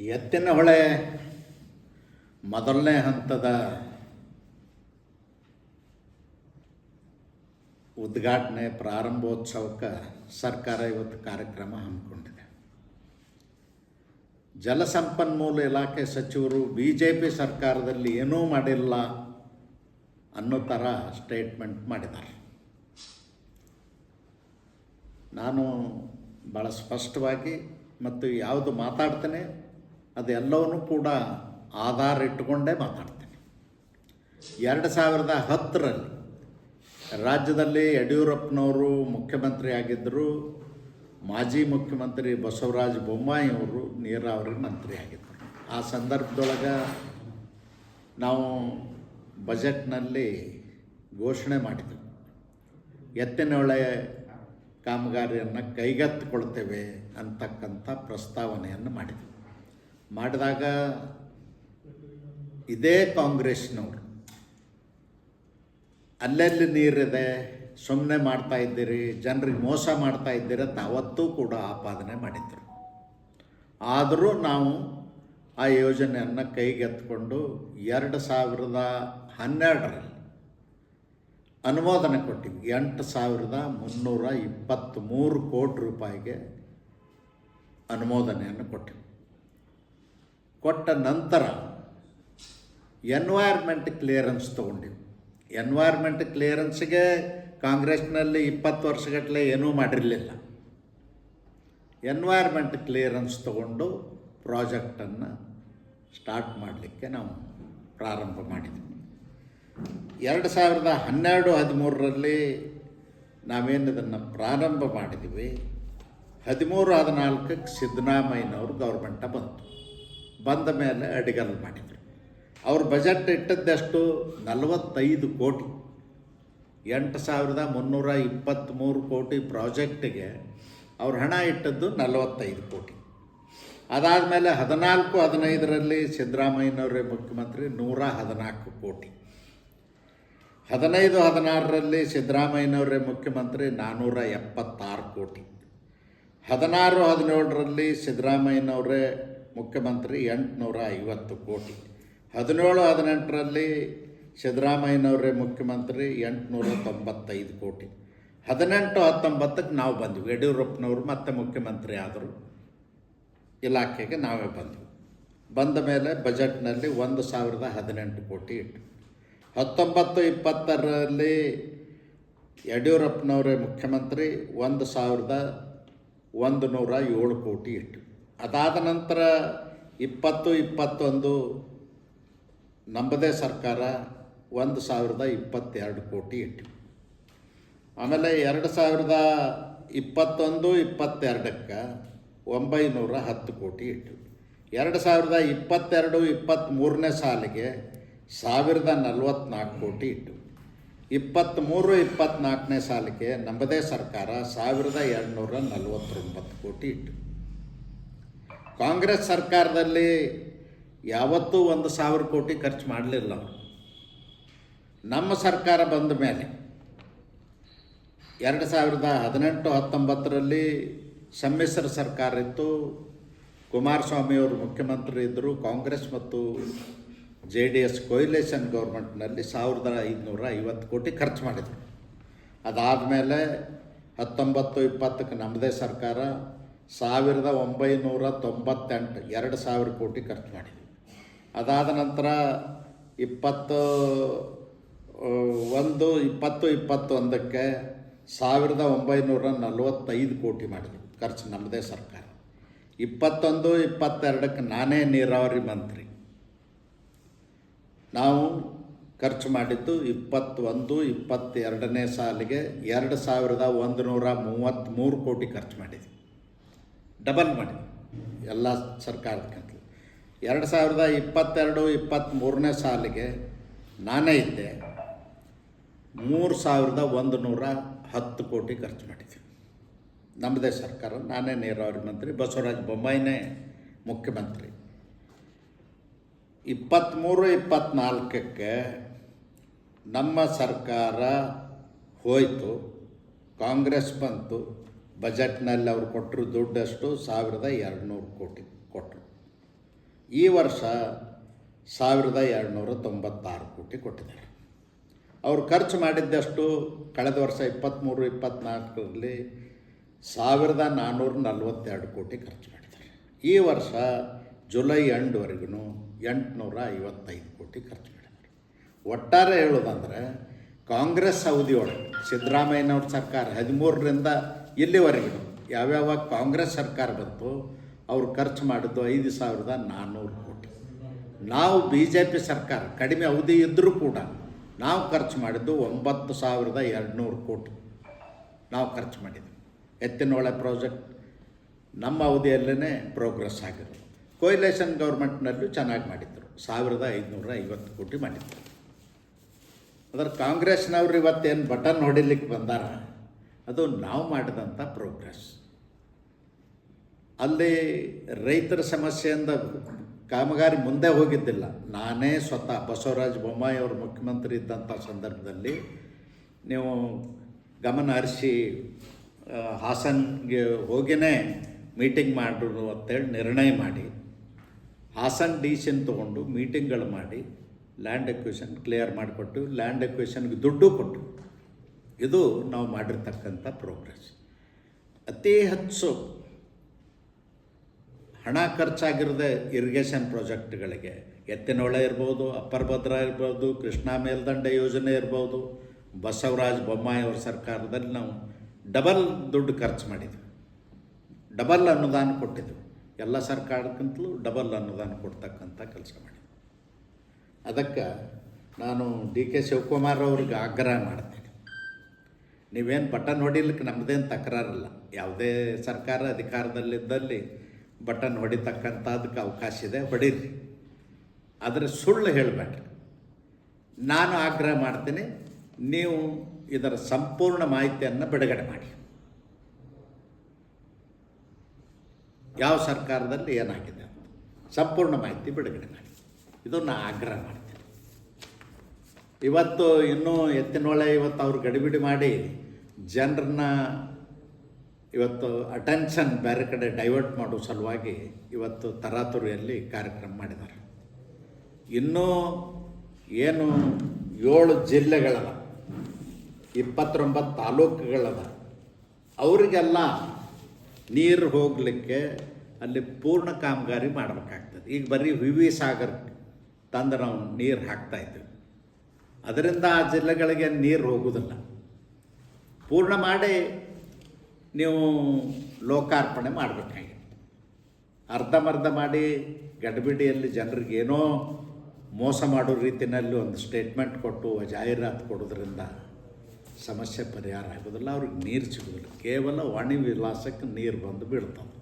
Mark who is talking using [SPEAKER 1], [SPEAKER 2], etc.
[SPEAKER 1] ಎತ್ತಿನ ಹೊಳೆ ಮೊದಲನೇ ಹಂತದ ಉದ್ಘಾಟನೆ ಪ್ರಾರಂಭೋತ್ಸವಕ್ಕೆ ಸರ್ಕಾರ ಇವತ್ತು ಕಾರ್ಯಕ್ರಮ ಹಮ್ಮಿಕೊಂಡಿದೆ. ಜಲಸಂಪನ್ಮೂಲ ಇಲಾಖೆ ಸಚಿವರು ಬಿ ಜೆ ಪಿ ಸರ್ಕಾರದಲ್ಲಿ ಏನೂ ಮಾಡಿಲ್ಲ ಅನ್ನೋ ಥರ ಸ್ಟೇಟ್ಮೆಂಟ್ ಮಾಡಿದ್ದಾರೆ. ನಾನು ಭಾಳ ಸ್ಪಷ್ಟವಾಗಿ ಮತ್ತು ಯಾವುದು ಮಾತಾಡ್ತೇನೆ ಅದೆಲ್ಲವನ್ನೂ ಕೂಡ ಆಧಾರ ಇಟ್ಟುಕೊಂಡೇ ಮಾತಾಡ್ತೀನಿ. ಎರಡು ಸಾವಿರದ ಹತ್ತರಲ್ಲಿ ರಾಜ್ಯದಲ್ಲಿ ಯಡಿಯೂರಪ್ಪನವರು ಮುಖ್ಯಮಂತ್ರಿ ಆಗಿದ್ದರು ಮಾಜಿ ಮುಖ್ಯಮಂತ್ರಿ ಬಸವರಾಜ ಬೊಮ್ಮಾಯಿ ಅವರು ನೀರಾವರಿ ಮಂತ್ರಿ ಆಗಿದ್ದರು ಆ ಸಂದರ್ಭದೊಳಗೆ ನಾವು ಬಜೆಟ್ನಲ್ಲಿ ಘೋಷಣೆ ಮಾಡಿದ್ವಿ. ಎತ್ತಿನೊಳೆ ಕಾಮಗಾರಿಯನ್ನು ಕೈಗೆತ್ತಿಕೊಳ್ತೇವೆ ಅಂತಕ್ಕಂಥ ಪ್ರಸ್ತಾವನೆಯನ್ನು ಮಾಡಿದ್ವಿ. ಮಾಡಿದಾಗ ಇದೇ ಕಾಂಗ್ರೆಸ್ನವರು. ಅಲ್ಲೆಲ್ಲಿ ನೀರಿದೆ? ಸುಮ್ಮನೆ ಮಾಡ್ತಾ ಇದ್ದೀರಿ, ಜನರಿಗೆ ಮೋಸ ಮಾಡ್ತಾ ಇದ್ದೀರಿ ಅಂತ ಅವತ್ತೂ ಕೂಡ ಆಪಾದನೆ ಮಾಡಿದರು. ಆದರೂ ನಾವು ಆ ಯೋಜನೆಯನ್ನು ಕೈಗೆತ್ಕೊಂಡು ಎರಡು ಸಾವಿರದ ಹನ್ನೆರಡರಲ್ಲಿ ಅನುಮೋದನೆ ಕೊಟ್ಟಿವಿ ಎಂಟು ಸಾವಿರದ ಮುನ್ನೂರ ಇಪ್ಪತ್ತ್ಮೂರು ಕೋಟಿ ರೂಪಾಯಿಗೆ ಅನುಮೋದನೆಯನ್ನು ಕೊಟ್ಟಿವಿ ಕೊಟ್ಟ ನಂತರ ಎನ್ವೈರ್ಮೆಂಟ್ ಕ್ಲಿಯರೆನ್ಸ್ ತೊಗೊಂಡಿವಿ. ಎನ್ವೈರ್ಮೆಂಟ್ ಕ್ಲಿಯರೆನ್ಸ್ಗೆ ಕಾಂಗ್ರೆಸ್ನಲ್ಲಿ ಇಪ್ಪತ್ತು ವರ್ಷಗಟ್ಟಲೆ ಏನೂ ಮಾಡಿರಲಿಲ್ಲ. ಎನ್ವೈರ್ಮೆಂಟ್ ಕ್ಲಿಯರೆನ್ಸ್ ತಗೊಂಡು ಪ್ರಾಜೆಕ್ಟನ್ನು ಸ್ಟಾರ್ಟ್ ಮಾಡಲಿಕ್ಕೆ ನಾವು ಪ್ರಾರಂಭ ಮಾಡಿದ್ವಿ. ಎರಡು ಸಾವಿರದ ಹನ್ನೆರಡು, ಹದಿಮೂರರಲ್ಲಿ ನಾವೇನು ಅದನ್ನು ಪ್ರಾರಂಭ ಮಾಡಿದ್ವಿ, ಹದಿಮೂರು, ಹದಿನಾಲ್ಕಕ್ಕೆ ಸಿದ್ದರಾಮಯ್ಯನವರು ಗೌರ್ಮೆಂಟ ಬಂತು ಬಂದ ಮೇಲೆ ಅಡಿಗಲ್ ಮಾಡಿದರು. ಅವ್ರ ಬಜೆಟ್ ಇಟ್ಟದ್ದಷ್ಟು? ನಲವತ್ತೈದು ಕೋಟಿ. ಎಂಟು ಸಾವಿರದ ಮುನ್ನೂರ ಇಪ್ಪತ್ತ್ಮೂರು ಕೋಟಿ ಪ್ರಾಜೆಕ್ಟಿಗೆ ಅವ್ರ ಹಣ ಇಟ್ಟದ್ದು ನಲವತ್ತೈದು ಕೋಟಿ. ಅದಾದಮೇಲೆ ಹದಿನಾಲ್ಕು, ಹದಿನೈದರಲ್ಲಿ ಸಿದ್ದರಾಮಯ್ಯನವರೇ ಮುಖ್ಯಮಂತ್ರಿ ನೂರ ಹದಿನಾಲ್ಕು ಕೋಟಿ. ಹದಿನೈದು, ಹದಿನಾರರಲ್ಲಿ ಸಿದ್ದರಾಮಯ್ಯನವರೇ ಮುಖ್ಯಮಂತ್ರಿ ನಾನ್ನೂರ ಎಪ್ಪತ್ತಾರು ಕೋಟಿ. ಹದಿನಾರು, ಹದಿನೇಳರಲ್ಲಿ ಸಿದ್ದರಾಮಯ್ಯನವರೇ ಮುಖ್ಯಮಂತ್ರಿ ಎಂಟುನೂರ ಐವತ್ತು ಕೋಟಿ. ಹದಿನೇಳು ಹದಿನೆಂಟರಲ್ಲಿ ಸಿದ್ದರಾಮಯ್ಯನವರೇ ಮುಖ್ಯಮಂತ್ರಿ, ಎಂಟುನೂರ ತೊಂಬತ್ತೈದು ಕೋಟಿ. ಹದಿನೆಂಟು ಹತ್ತೊಂಬತ್ತಕ್ಕೆ ನಾವು ಬಂದ್ವಿ. ಯಡಿಯೂರಪ್ಪನವರು ಮತ್ತೆ ಮುಖ್ಯಮಂತ್ರಿ ಆದರು. ಇಲಾಖೆಗೆ ನಾವೇ ಬಂದ್ವಿ. ಬಂದ ಮೇಲೆ ಬಜೆಟ್ನಲ್ಲಿ ಒಂದು ಸಾವಿರದ ಹದಿನೆಂಟು ಕೋಟಿ ಇಟ್ಟು ಹತ್ತೊಂಬತ್ತು ಇಪ್ಪತ್ತರಲ್ಲಿ ಯಡಿಯೂರಪ್ಪನವರೇ ಮುಖ್ಯಮಂತ್ರಿ, ಒಂದು ಸಾವಿರದ ಒಂದು ನೂರ ಏಳು ಕೋಟಿ ಇಟ್ಟು ಅದಾದ ನಂತರ ಇಪ್ಪತ್ತು, ಇಪ್ಪತ್ತೊಂದು ನಮ್ಮದೇ ಸರ್ಕಾರ ಒಂದು ಸಾವಿರದ ಇಪ್ಪತ್ತೆರಡು ಕೋಟಿ ಇಟ್ಟು ಆಮೇಲೆ ಎರಡು ಸಾವಿರದ ಇಪ್ಪತ್ತೊಂದು, ಇಪ್ಪತ್ತೆರಡಕ್ಕೆ ಒಂಬೈನೂರ ಹತ್ತು ಕೋಟಿ ಇಟ್ಟು ಎರಡು ಸಾವಿರದ ಇಪ್ಪತ್ತೆರಡು, ಇಪ್ಪತ್ತ್ಮೂರನೇ ಸಾಲಿಗೆ ಸಾವಿರದ ನಲವತ್ತ್ನಾಲ್ಕು ಕೋಟಿ ಇಟ್ಟು ಇಪ್ಪತ್ತ್ಮೂರು, ಇಪ್ಪತ್ತ್ನಾಲ್ಕನೇ ಸಾಲಿಗೆ ನಮ್ಮದೇ ಸರ್ಕಾರ ಸಾವಿರದ ಎರಡುನೂರ ನಲವತ್ತೊಂಬತ್ತು ಕೋಟಿ ಇಟ್ಟು ಕಾಂಗ್ರೆಸ್ ಸರ್ಕಾರದಲ್ಲಿ ಯಾವತ್ತೂ ಒಂದು ಸಾವಿರ ಕೋಟಿ ಖರ್ಚು ಮಾಡಲಿಲ್ಲ ನಮ್ಮ ಸರ್ಕಾರ ಬಂದ ಮೇಲೆ ಎರಡು ಸಾವಿರದ ಹದಿನೆಂಟು, ಹತ್ತೊಂಬತ್ತರಲ್ಲಿ ಸಮ್ಮಿಶ್ರ ಸರ್ಕಾರ ಇತ್ತು. ಕುಮಾರಸ್ವಾಮಿಯವರು ಮುಖ್ಯಮಂತ್ರಿ ಇದ್ದರು. ಕಾಂಗ್ರೆಸ್ ಮತ್ತು ಜೆ ಡಿ ಎಸ್ ಕೊಯ್ಲೇಷನ್ ಗೌರ್ಮೆಂಟ್ನಲ್ಲಿ ಸಾವಿರದ ಐದುನೂರ ಐವತ್ತು ಕೋಟಿ ಖರ್ಚು ಮಾಡಿದರು. ಅದಾದಮೇಲೆ ಹತ್ತೊಂಬತ್ತು, ಇಪ್ಪತ್ತಕ್ಕೆ ನಮ್ಮದೇ ಸರ್ಕಾರ. ಸಾವಿರದ ಒಂಬೈನೂರ ತೊಂಬತ್ತೆಂಟು, ಎರಡು ಸಾವಿರ ಕೋಟಿ ಖರ್ಚು ಮಾಡಿದ್ವಿ. ಅದಾದ ನಂತರ ಇಪ್ಪತ್ತು ಒಂದು, ಇಪ್ಪತ್ತು, ಇಪ್ಪತ್ತೊಂದಕ್ಕೆ ಸಾವಿರದ ಒಂಬೈನೂರ ನಲವತ್ತೈದು ಕೋಟಿ ಮಾಡಿದ್ವಿ ಖರ್ಚು ನಮ್ಮದೇ ಸರ್ಕಾರ. ಇಪ್ಪತ್ತೊಂದು, ಇಪ್ಪತ್ತೆರಡಕ್ಕೆ ನಾನೇ ನೀರಾವರಿ ಮಂತ್ರಿ. ನಾವು ಖರ್ಚು ಮಾಡಿದ್ದು ಇಪ್ಪತ್ತೊಂದು, ಇಪ್ಪತ್ತೆರಡನೇ ಸಾಲಿಗೆ ಎರಡು ಸಾವಿರದ ಒಂದು ನೂರ ಮೂವತ್ತ್ಮೂರು ಕೋಟಿ ಖರ್ಚು ಮಾಡಿದ್ವಿ. ಡಬಲ್ ಮಾಡಿದ್ವಿ ಎಲ್ಲ ಸರ್ಕಾರದಕ್ಕಿಂತ ಎರಡು ಸಾವಿರದ ಇಪ್ಪತ್ತೆರಡು ಇಪ್ಪತ್ತ್ಮೂರನೇ ಸಾಲಿಗೆ ನಾನೇ ಇದ್ದೆ. ಮೂರು ಸಾವಿರದ ಒಂದು ನೂರ ಹತ್ತು ಕೋಟಿ ಖರ್ಚು ಮಾಡಿದ್ವಿ ನಮ್ಮದೇ ಸರ್ಕಾರ, ನಾನೇ ನೀರಾವರಿ ಮಂತ್ರಿ, ಬಸವರಾಜ ಬೊಮ್ಮಾಯಿನೇ ಮುಖ್ಯಮಂತ್ರಿ. ಇಪ್ಪತ್ತ್ಮೂರು ಇಪ್ಪತ್ತ್ನಾಲ್ಕಕ್ಕೆ ನಮ್ಮ ಸರ್ಕಾರ ಹೋಯಿತು, ಕಾಂಗ್ರೆಸ್ ಬಂತು ಬಜೆಟ್ನಲ್ಲಿ ಅವರು ಕೊಟ್ಟರು ದುಡ್ಡಷ್ಟು ಸಾವಿರದ ಎರಡುನೂರು ಕೋಟಿ ಕೊಟ್ಟರು. ಈ ವರ್ಷ ಸಾವಿರದ ಎರಡುನೂರ ತೊಂಬತ್ತಾರು ಕೋಟಿ ಕೊಟ್ಟಿದ್ದಾರೆ. ಅವರು ಖರ್ಚು ಮಾಡಿದ್ದಷ್ಟು ಕಳೆದ ವರ್ಷ ಇಪ್ಪತ್ತ್ಮೂರು, ಇಪ್ಪತ್ತ್ನಾಲ್ಕರಲ್ಲಿ ಸಾವಿರದ ನಾನ್ನೂರ ನಲ್ವತ್ತೆರಡು ಕೋಟಿ ಖರ್ಚು ಮಾಡಿದ್ದಾರೆ. ಈ ವರ್ಷ ಜುಲೈ ಎಂಡ್ವರೆಗೂ ಎಂಟುನೂರ ಐವತ್ತೈದು ಕೋಟಿ ಖರ್ಚು ಮಾಡಿದ್ದಾರೆ. ಒಟ್ಟಾರೆ ಹೇಳೋದಂದರೆ ಕಾಂಗ್ರೆಸ್ ಅವಧಿಯೊಳಗೆ ಸಿದ್ದರಾಮಯ್ಯನವ್ರ ಸರ್ಕಾರ ಹದಿಮೂರರಿಂದ ಇಲ್ಲಿವರೆಗೂ ಯಾವ್ಯಾವಾಗ ಕಾಂಗ್ರೆಸ್ ಸರ್ಕಾರ ಬಂತು ಅವ್ರು ಖರ್ಚು ಮಾಡಿದ್ದು ಐದು ಸಾವಿರದ ನಾನ್ನೂರು ಕೋಟಿ. ನಾವು ಬಿ ಜೆ ಪಿ ಸರ್ಕಾರ, ಕಡಿಮೆ ಅವಧಿ ಇದ್ದರೂ ಕೂಡ ನಾವು ಖರ್ಚು ಮಾಡಿದ್ದು ಒಂಬತ್ತು ಸಾವಿರದ ಎರಡುನೂರು ಕೋಟಿ ನಾವು ಖರ್ಚು ಮಾಡಿದ್ವಿ. ಎತ್ತಿನೊಳೆ ಪ್ರಾಜೆಕ್ಟ್ ನಮ್ಮ ಅವಧಿಯಲ್ಲೇ ಪ್ರೋಗ್ರೆಸ್ ಆಗಿದೆ. ಕೊಯ್ಲೇಷನ್ ಗೌರ್ಮೆಂಟ್ನಲ್ಲೂ ಚೆನ್ನಾಗಿ ಮಾಡಿದ್ದರು ಸಾವಿರದ ಐದುನೂರ ಐವತ್ತು ಕೋಟಿ ಮಾಡಿದ್ರು. ಅದರ ಕಾಂಗ್ರೆಸ್ನವ್ರು ಇವತ್ತೇನು ಬಟನ್ ಹೊಡಿಲಿಕ್ಕೆ ಬಂದಾರ? ಅದು ನಾವು ಮಾಡಿದಂಥ ಪ್ರೋಗ್ರೆಸ್ ಅಲ್ಲಿ ರೈತರ ಸಮಸ್ಯೆಯಿಂದ ಕಾಮಗಾರಿ ಮುಂದೆ ಹೋಗಿದ್ದಿಲ್ಲ. ನಾನೇ ಸ್ವತಃ ಬಸವರಾಜ ಬೊಮ್ಮಾಯಿ ಅವರು ಮುಖ್ಯಮಂತ್ರಿ ಇದ್ದಂಥ ಸಂದರ್ಭದಲ್ಲಿ ನೀವು ಗಮನ ಹರಿಸಿ ಹಾಸನ್ಗೆ ಹೋಗಿನೇ ಮೀಟಿಂಗ್ ಮಾಡ್ರು ಅಂತೇಳಿ ನಿರ್ಣಯ ಮಾಡಿ. ಹಾಸನ್ ಡಿಸಿಷನ್ ತೊಗೊಂಡು ಮೀಟಿಂಗ್ಗಳು ಮಾಡಿ ಲ್ಯಾಂಡ್ ಎಕ್ವೇಷನ್ ಕ್ಲಿಯರ್ ಮಾಡಿಕೊಟ್ಟು ಲ್ಯಾಂಡ್ ಎಕ್ವೇಷನ್ಗೆ ದುಡ್ಡು ಕೊಟ್ಟು. ಇದು ನಾವು ಮಾಡಿರ್ತಕ್ಕಂಥ ಪ್ರೋಗ್ರೆಸ್ ಅತಿ ಹೆಚ್ಚು ಹಣ ಖರ್ಚಾಗಿರದೆ ಇರಿಗೇಷನ್ ಪ್ರಾಜೆಕ್ಟ್ಗಳಿಗೆ ಎತ್ತಿನೊಳೆ ಇರ್ಬೋದು, ಅಪ್ಪರ್ ಭದ್ರಾ ಇರ್ಬೋದು, ಕೃಷ್ಣಾ ಮೇಲ್ದಂಡೆ ಯೋಜನೆ ಇರ್ಬೋದು, ಬಸವರಾಜ ಬೊಮ್ಮಾಯಿ ಅವ್ರ ಸರ್ಕಾರದಲ್ಲಿ ನಾವು ಡಬಲ್ ದುಡ್ಡು ಖರ್ಚು ಮಾಡಿದ್ವಿ. ಡಬಲ್ ಅನುದಾನ ಕೊಟ್ಟಿದ್ವಿ. ಎಲ್ಲ ಸರ್ಕಾರಕ್ಕಿಂತಲೂ ಡಬಲ್ ಅನುದಾನ ಕೊಡ್ತಕ್ಕಂಥ ಕೆಲಸ ಮಾಡಿದ್ವಿ. ಅದಕ್ಕೆ ನಾನು ಡಿ ಕೆ ಶಿವಕುಮಾರ್ ಅವ್ರಿಗೆ ಆಗ್ರಹ ಮಾಡ್ತೇನೆ. ನೀವೇನು ಬಟನ್ ಹೊಡಿಲಿಕ್ಕೆ ನಮ್ಮದೇನು ತಕರಾರಿಲ್ಲ. ಯಾವುದೇ ಸರ್ಕಾರ ಅಧಿಕಾರದಲ್ಲಿದ್ದಲ್ಲಿ ಬಟನ್ ಹೊಡಿತಕ್ಕಂಥದಕ್ಕೆ ಅವಕಾಶ ಇದೆ, ಹೊಡೀರಿ. ಆದರೆ ಸುಳ್ಳು ಹೇಳಬೇಡ್ರಿ. ನಾನು ಆಗ್ರಹ ಮಾಡ್ತೀನಿ, ನೀವು ಇದರ ಸಂಪೂರ್ಣ ಮಾಹಿತಿಯನ್ನು ಬಿಡುಗಡೆ ಮಾಡಿ. ಯಾವ ಸರ್ಕಾರದಲ್ಲಿ ಏನಾಗಿದೆ ಅಂತ ಸಂಪೂರ್ಣ ಮಾಹಿತಿ ಬಿಡುಗಡೆ ಮಾಡಿ. ಇದು ನಾನು ಆಗ್ರಹ ಮಾಡ್ತೀನಿ. ಇವತ್ತು ಇನ್ನೂ ಎತ್ತಿನೊಳೆ ಇವತ್ತು ಅವ್ರು ಗಡಿಬಿಡಿ ಮಾಡಿ ಜನರನ್ನ ಇವತ್ತು ಅಟೆನ್ಷನ್ ಬೇರೆ ಕಡೆ ಡೈವರ್ಟ್ ಮಾಡೋ ಸಲುವಾಗಿ ಇವತ್ತು ತರಾತುರಿಯಲ್ಲಿ ಕಾರ್ಯಕ್ರಮ ಮಾಡಿದ್ದಾರೆ. ಇನ್ನೂ ಏನು ಏಳು ಜಿಲ್ಲೆಗಳವ, ಇಪ್ಪತ್ತೊಂಬತ್ತು ತಾಲೂಕುಗಳದ ಅವರಿಗೆಲ್ಲ ನೀರು ಹೋಗಲಿಕ್ಕೆ ಅಲ್ಲಿ ಪೂರ್ಣ ಕಾಮಗಾರಿ ಮಾಡಬೇಕಾಗ್ತದೆ. ಈಗ ಬರೀ ವಿ ವಿ ಸಾಗರ್ ತಂದು ನಾವು ನೀರು ಹಾಕ್ತಾ ಇದ್ದೀವಿ ಅದರಿಂದ ಆ ಜಿಲ್ಲೆಗಳಿಗೆ ನೀರು ಹೋಗುವುದಿಲ್ಲ. ಪೂರ್ಣ ಮಾಡಿ ನೀವು ಲೋಕಾರ್ಪಣೆ ಮಾಡಬೇಕಾಗಿ ಅರ್ಧಮರ್ಧ ಮಾಡಿ ಗಡ್ಬಿಡಿಯಲ್ಲಿ ಜನರಿಗೆ ಏನೋ ಮೋಸ ಮಾಡೋ ರೀತಿಯಲ್ಲಿ ಒಂದು ಸ್ಟೇಟ್ಮೆಂಟ್ ಕೊಟ್ಟು ಜಾಹೀರಾತು ಕೊಡೋದ್ರಿಂದ ಸಮಸ್ಯೆ ಪರಿಹಾರ ಆಗೋದಿಲ್ಲ ಅವ್ರಿಗೆ ನೀರು ಸಿಗೋದಿಲ್ಲ ಕೇವಲ ವಾಣಿ ವಿಲಾಸಕ್ಕೆ ನೀರು ಬಂದು ಬೀಳ್ತದೆ.